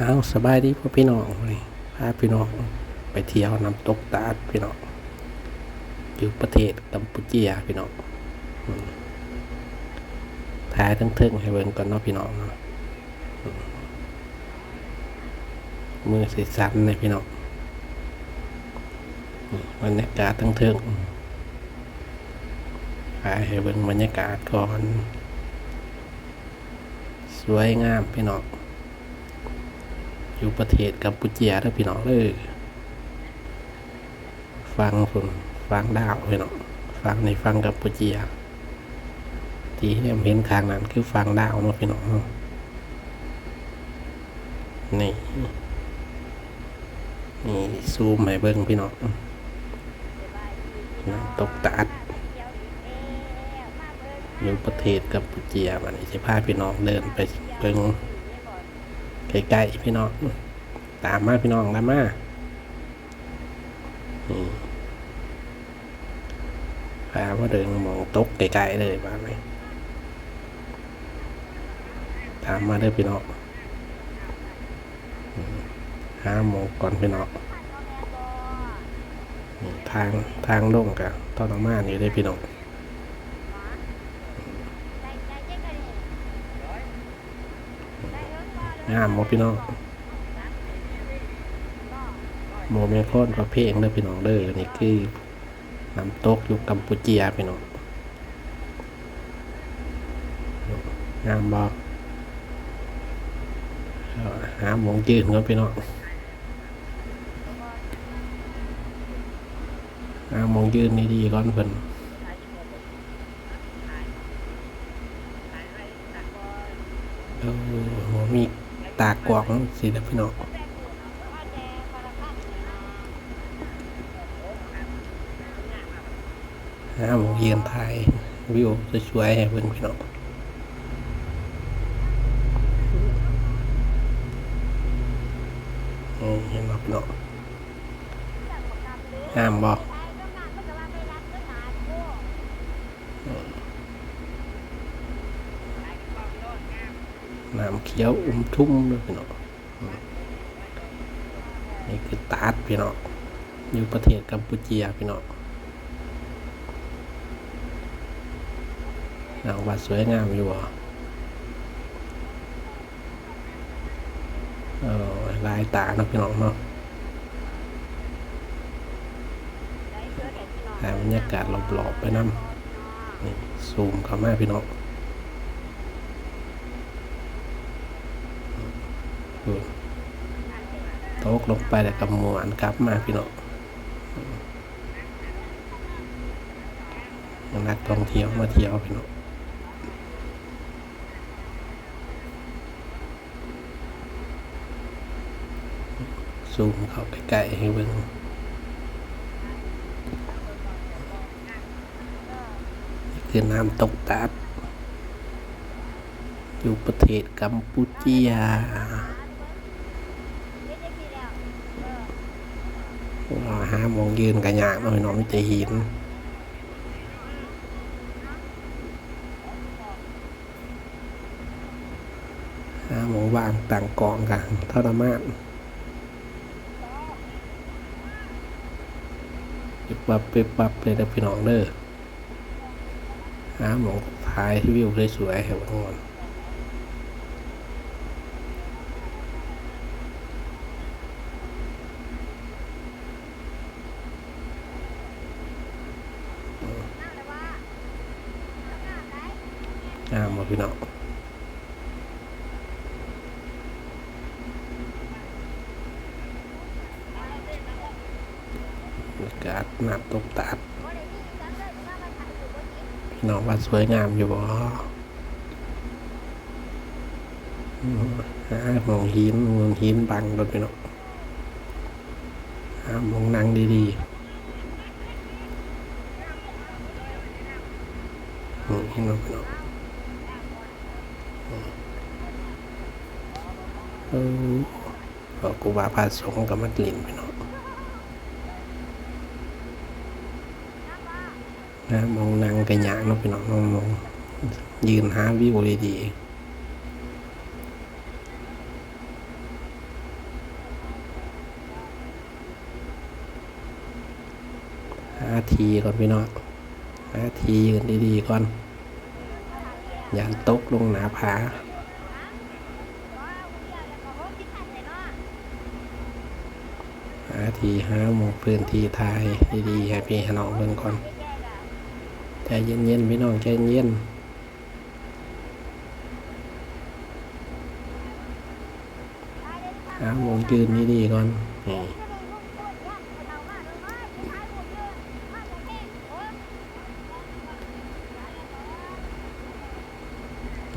เอาสบายดีพ่อพี่น้องนี่พาพี่น้องไปเที่ยวน้ำตกตาดพี่น้องอยู่ประเทศกัมพูชีพี่น้องถ่ายทั้งเทิงให้เบิ่งก่อนเนาะพี่น้องเนาะมือสีสันเลยพี่น้องบรรยากาศทั้งเทิงถ่ายให้เบิ่งบรรยากาศก่อน สวยงามพี่น้อง อยู่ประเทศกัมพูชีถ้าพี่น้องเลยฟังคนฟังดาวพี่น้องฟังในฟังกัมพูชีที่เนี่ยเห็นข้างนั้นคือฟังดาวเนาะพี่น้องนี่นี่ซูมให้เบิ้งพี่น้องตกตาดอยู่ประเทศกัมพูชีมันนี้จะพาพี่น้องเดินไปเบิ้ง ใกล้ๆพี่น้อง ตามมาพี่น้องตามมาพาว่าเดินมองตกไกลๆเลยบ้านนี้ตามมาเด้อพี่น้องอืมหาหมงก่อนพี่น้องทางทางลงกับตอนมาอยู่ได้พี่น้อง งามบ่พี่น้องโมเมนต์โคตรประเภทเด้อพี่น้องเด้อนี่คือน้ำตกอยู่กัมพูชีพี่น้องงามบอกหาหมองยืนก่อนพี่น้องหาหมองยืนนี่ดีก่อนเพิ่นมี ตากกวางสิเด้อพี่น้องหาหมองยืนถ่ายวิวสวยๆให้เพื่อนพี่น้องเห็นบ่พี่น้องงามบ่น้ำ เขียวอุ้มทุ่มเลยพี่น้องนี่คือตาดพี่น้องอยู่ประเทศกัมพูชีพี่น้องนางวัดสวยงามอยู่บ่เออลายตาเนาะพี่น้องเนาะแถ่บรรยากาศรอบๆไปนำนี่ซูมเข้ามาพี่น้องอืม ตกลงไปแล้วกับหมวนกลับมาพี่น้องนักท่องเที่ยวมาเที่ยวพี่น้องซูมเข้าไปใกล้ให้เบิ่งนี่คือน้ำตกตาดอยู่ประเทศกัมพูชีว่า หาหมองยืนกันยากหน่อยน้องมิจะหินหาหมองวางต่างกองกันทรมานปิบปับปิบปับเลยนะพี่น้องเด้อหาหมองถ่ายวิวสวยๆให้เบิ่งก่อน งามบ่พี่น้องบรรยากาศน้ำตกตาดพี่น้องว่าสวยงามอยู่บ่อืมหาหมองหินหมองหินบังรถพี่น้องหาหมองนั่งดีๆอืมพี่น้องพี่น้องอืม เออกูว่าพาสงกับมัดลินไปเนาะนะมองนางกระยางเนาะไปเนาะมองมองยืนหาวิวดีดีหาทีก่อนไปเน้อหาทียืนดีๆก่อน ย่าตกลงหนาผาหาทีหาหมองพื้นที่ทายดีๆให้พี่ให้น้องเบิ่งก่อนใจเย็นๆพี่น้องใจเย็นหาหมงยืนดีๆก่อนนี่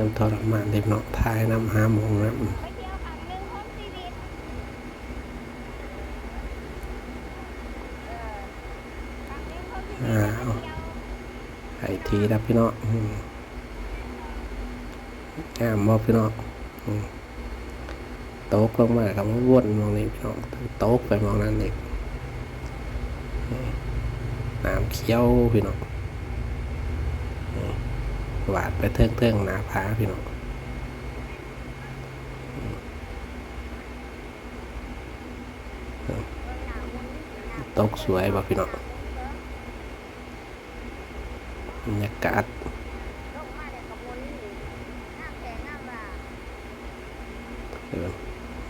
น้ำทรมานเด็กเนาะทายน้ำหาหมองน้ำอาไอทีดับพี่เนาะอืมงามบ่พี่เนาะโต๊ะลงมากับว่นมองนี่พี่เนาะโต๊ะไปมองนั่นเองนี่น้ำเขียวพี่เนาะ วาดไปเทิงเทิงๆหนาผาพี่เนาะตกสวยบ่พี่น้องบรรยากาศ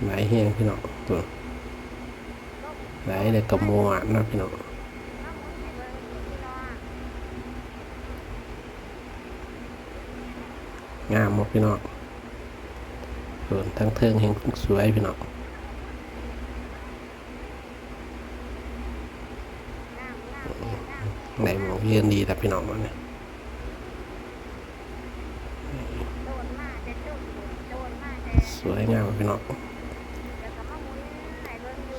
ไหลแห้งพี่น้องตัวไหลเลยกระมวดนะพี่น้อง งามบ่พี่น้องส่วนทั้งเทิงแห่งสวยพี่น้องไหนหมองยืนดีแต่พี่น้องมันเนี่ยสวยงามพี่น้อง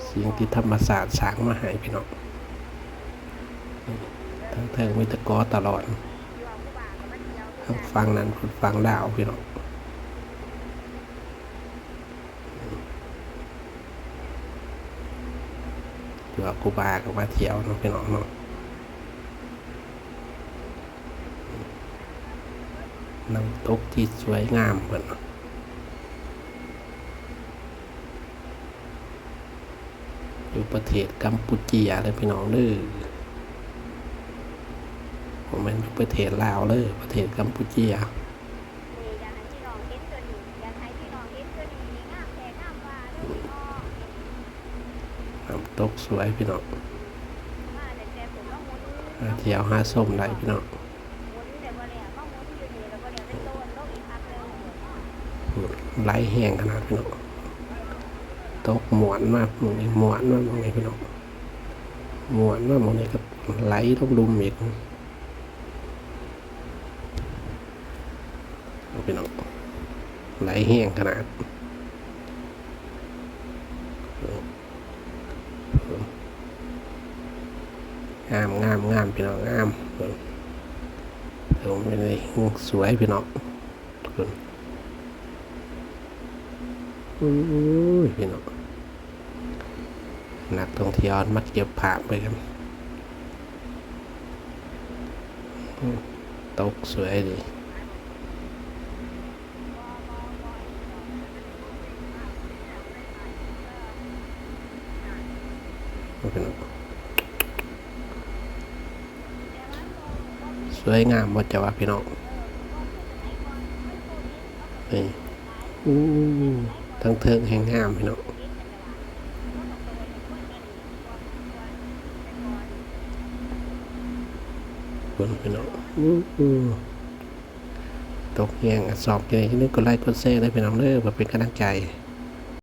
สิ่งที่ธรรมศาสตร์สางมาให้พี่น้องทั้งเทิงมีตะกอตลอด ทั้งฟังนั้นพุ่นฟังดาวพี่น้องอยู่กับกูบากับมาเที่ยวเนาะพี่น้องเนาะน้ำตกที่สวยงามเหมือนอยู่ประเทศกัมพูชีเลยพี่น้องเด้อ ผมเป็นอยู่ประเทศลาวเลย ประเทศกัมพูชีน้ำตกสวยพี่น้องหาเที่ยวหาส้มได้พี่น้องไหลแห้งขนาดพี่น้องตกหมวนมากมองนี้หมวนมากมองนี้พี่น้องหมวนมากมองนี้ก็ไหลลงลุมอีกเอา พี่น้องไหลแห้งขนาดงามงามงามพี่น้องงามเออเป็นไงสวยพี่น้องเอออุ้ยพี่น้องนักท่องเที่ยวมักเก็บภาไปกันตกสวยดีเอา พี่น้องสวยงามหมดจะว่าพี่น้องนี่อู้ทั้งเทิงแห่งงามพี่น้องคนพี่น้องอู้ตกแยงสอบยังนึกกดไลค์กดแชร์ได้พี่น้องเด้อเพื่อเป็นกำลังใจ